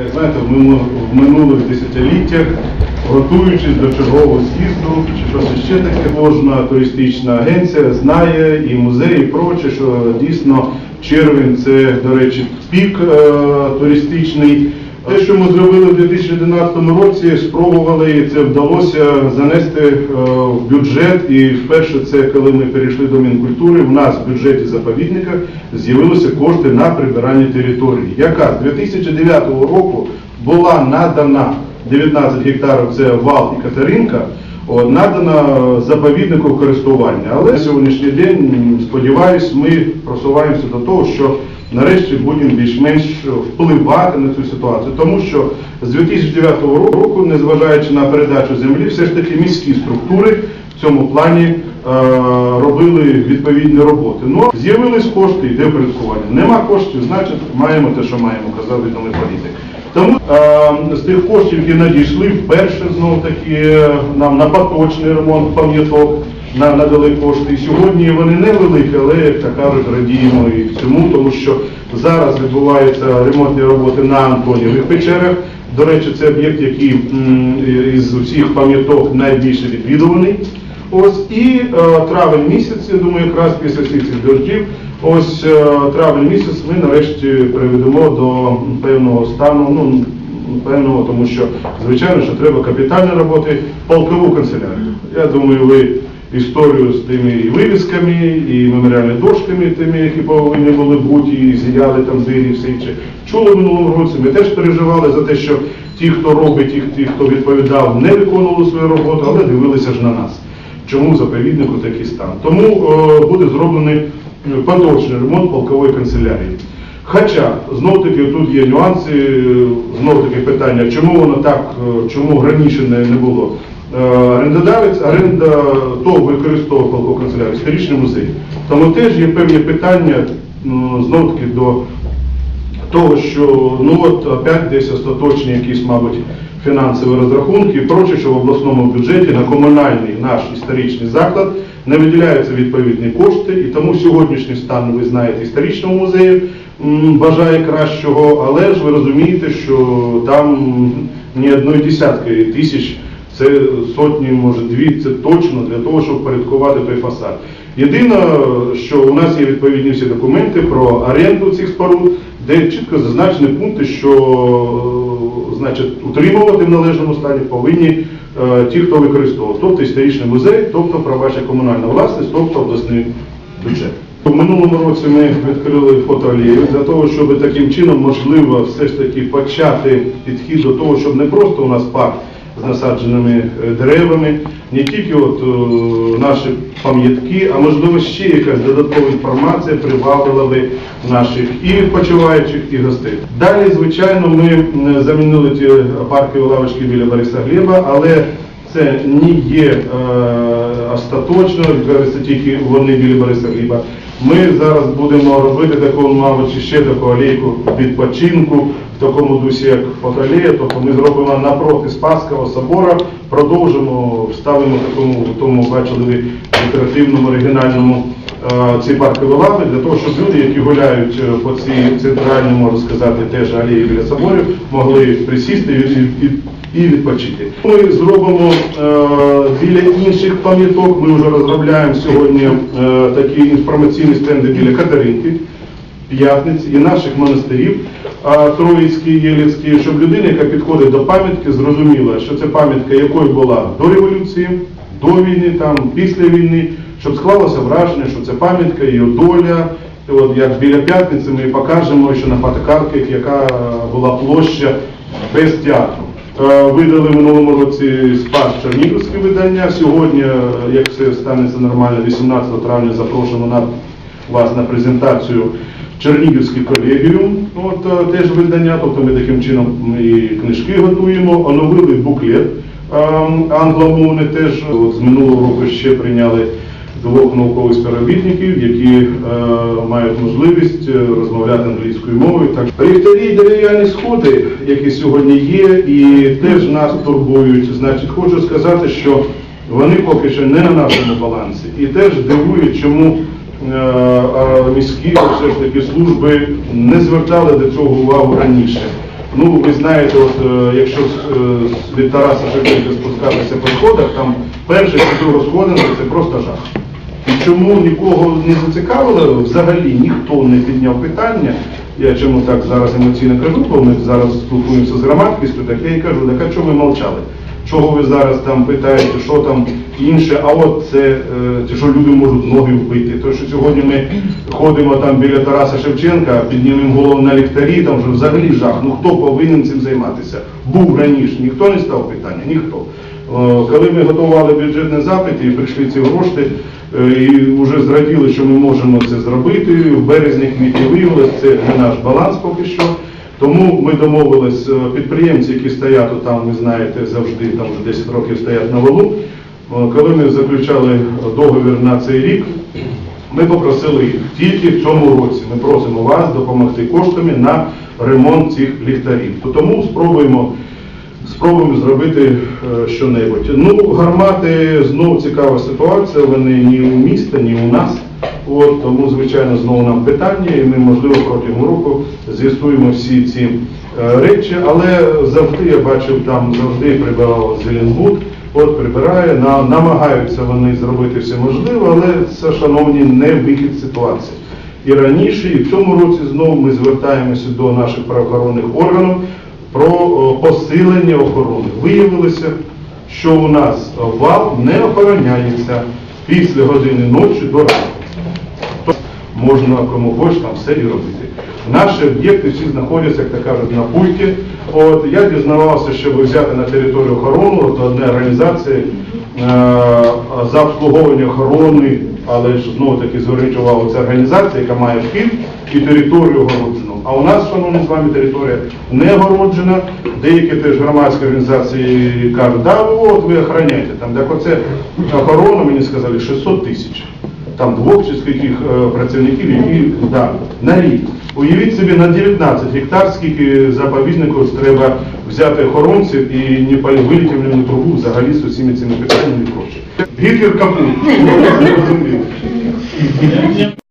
Е, Знаєте, в минулих десятиліттях, готуючись до чергового з'їзду, чи щось ще таке, кожна туристична агенція знає і музей, і проче, що дійсно червень це, до речі, пік е, туристичний. Те, що ми зробили в 2011 році, спробували і це вдалося занести е, в бюджет. І вперше це коли ми перейшли до Мінкультури, в нас в бюджеті заповідника з'явилися кошти на прибирання території, яка з 2009 року була надана 19 гектарів, це вал і Катеринка. От, надана заповіднику користування. Але на сьогоднішній день, сподіваюсь, ми просуваємося до того, що нарешті будемо більш-менш впливати на цю ситуацію. Тому що з 2009 року, незважаючи на передачу землі, все ж таки міські структури в цьому плані робили відповідні роботи. Ну, з'явились кошти, йде впорядкування. Нема коштів, значить маємо те, що маємо, казав відомий політик. Тому е, з тих коштів, які надійшли, вперше знову таки е, нам на поточний ремонт пам'яток на надали кошти. І сьогодні вони невеликі, але як то кажуть, радіємо і цьому, тому що зараз відбуваються ремонтні роботи на Антонівих печерах. До речі, це об'єкт, який м, із усіх пам'яток найбільше відвідуваний. Ось і е, травень місяць, я думаю, якраз після всіх цих дощів, ось е, травень місяць ми нарешті приведемо до певного стану, ну певного, тому що звичайно, що треба капітальні роботи, полкову канцелярію. Я думаю, ви історію з тими і вивісками, і меморіальними дошками, тими, які повинні були бути, і зіяли там двері, і все інше. Чули в минулому році. Ми теж переживали за те, що ті, хто робить, ті, хто відповідав, не виконували свою роботу, але дивилися ж на нас. Чому в заповіднику такий стан? Тому е, буде зроблений е, поточний ремонт полкової канцелярії. Хоча, знов таки, тут є нюанси, е, знов таки питання, чому воно так, чому раніше не, не було. Орендодавець, оренда то використовував полкову канцелярію, історичний музей. Тому теж є певні питання, знов таки, до того, що ну от опять десь остаточні якісь, мабуть, фінансові розрахунки і проче, що в обласному бюджеті на комунальний наш історичний заклад не виділяються відповідні кошти, і тому сьогоднішній стан, ви знаєте, історичного музею бажає кращого, але ж ви розумієте, що там ні одної десятки тисяч, це сотні, може дві, це точно для того, щоб порядкувати той фасад. Єдине, що у нас є відповідні всі документи про оренду цих споруд, де чітко зазначені пункти, що значить, утримувати в належному стані повинні е, ті, хто використовував, тобто історичний музей, тобто правача комунальна власність, тобто обласний бюджет. У минулому році ми відкрили фотоалею для того, щоб таким чином можливо все ж таки почати підхід до того, щоб не просто у нас парк з насадженими е, деревами, не тільки от е, наші пам'ятки, а можливо ще якась додаткова інформація привабила би наших і відпочиваючих, і гостей. Далі, звичайно, ми замінили ті паркові лавочки біля Бориса Глеба, але це не є е, остаточно, тільки вони біля Бориса Гліба. Ми зараз будемо робити таку, мабуть, ще таку алейку відпочинку в такому дусі, як фотоалея, тобто ми зробимо напроти Спасського собора, продовжимо, вставимо такому, тому, бачили декоративному, оригінальному е, ці паркові лави, для того, щоб люди, які гуляють е, по цій центральній, можна сказати, теж алеї біля соборів, могли присісти і, і, відпочити. Ми зробимо е, біля інших пам'яток, ми вже розробляємо сьогодні е, такі інформаційні стенди біля Катеринки, П'ятниці і наших монастирів Троїцький, Єлівський, щоб людина, яка підходить до пам'ятки, зрозуміла, що це пам'ятка якою була до революції, до війни, там, після війни, щоб склалося враження, що це пам'ятка, її доля. І От як біля п'ятниці ми покажемо, що на фотокартках, яка була площа без театру. Е, Видали в минулому році спас Чернігівське видання. Сьогодні, е, як все станеться нормально, 18 травня запрошуємо на вас на презентацію Чернігівський колегіум, от е, теж видання, тобто ми таким чином і книжки готуємо, оновили буклет е, англомовний теж. От з минулого року ще прийняли двох наукових співробітників, які е, мають можливість е, розмовляти англійською мовою. Так ліхтарі і дерев'яні сходи, які сьогодні є, і теж нас турбують. Значить, хочу сказати, що вони поки що не на нашому балансі, і теж дивують, чому е, міські все ж таки служби не звертали до цього увагу раніше. Ну, ви знаєте, от е, якщо від Тараса Шевченка спускатися по сходах, там перші чотири сходинки це просто жах. І чому нікого не зацікавило, взагалі ніхто не підняв питання. Я чому так зараз емоційно кажу, бо ми зараз спілкуємося з громадськістю, так я і кажу, так а чого ви мовчали? Чого ви зараз там питаєте, що там інше, а от це, е, це що люди можуть ноги вбити. То, що сьогодні ми ходимо там біля Тараса Шевченка, піднімемо голову на ліхтарі, там вже взагалі жах. Ну хто повинен цим займатися? Був раніше, ніхто не став питання, ніхто. Е, Коли ми готували бюджетний запит і прийшли ці гроші, е, і вже зраділи, що ми можемо це зробити. В березні квітні виявилось, це не наш баланс поки що. Тому ми домовились, е, підприємці, які стоять, там, ви знаєте, завжди там вже 10 років стоять на валу. Коли ми заключали договір на цей рік, ми попросили їх тільки в цьому році. Ми просимо вас допомогти коштами на ремонт цих ліхтарів. Тому спробуємо спробуємо зробити е, що-небудь. Ну, гармати знову цікава ситуація, вони ні у міста, ні у нас. От, тому, звичайно, знову нам питання, і ми, можливо, протягом року з'ясуємо всі ці е, речі, але завжди я бачив, там завжди прибирав Зеленбуд, от прибирає, на, намагаються вони зробити все можливе, але це, шановні, не вихід ситуації. І раніше, і в цьому році знову ми звертаємося до наших правоохоронних органів про посилення охорони. Виявилося, що у нас вал не охороняється після години ночі до ранку. Тобто Можна кому хочеш там все і робити. Наші об'єкти всі знаходяться, як то кажуть, на пульті. От я дізнавався, щоб взяти на територію охорону, от одна організація е, за обслуговування охорони, але ж знову таки зверніть увагу, це організація, яка має вхід і територію огороджену. А у нас, шановні з вами, територія не огороджена. Деякі теж громадські організації кажуть, да, от ви охороняєте. Там так оце охорона, мені сказали, 600 тисяч там двох чи скільких е, працівників, які да, на рік. Уявіть собі на 19 гектар, скільки заповідників треба взяти охоронців і не вилітівну трубу взагалі з усіми цими питаннями і прочим. Гітлер капут.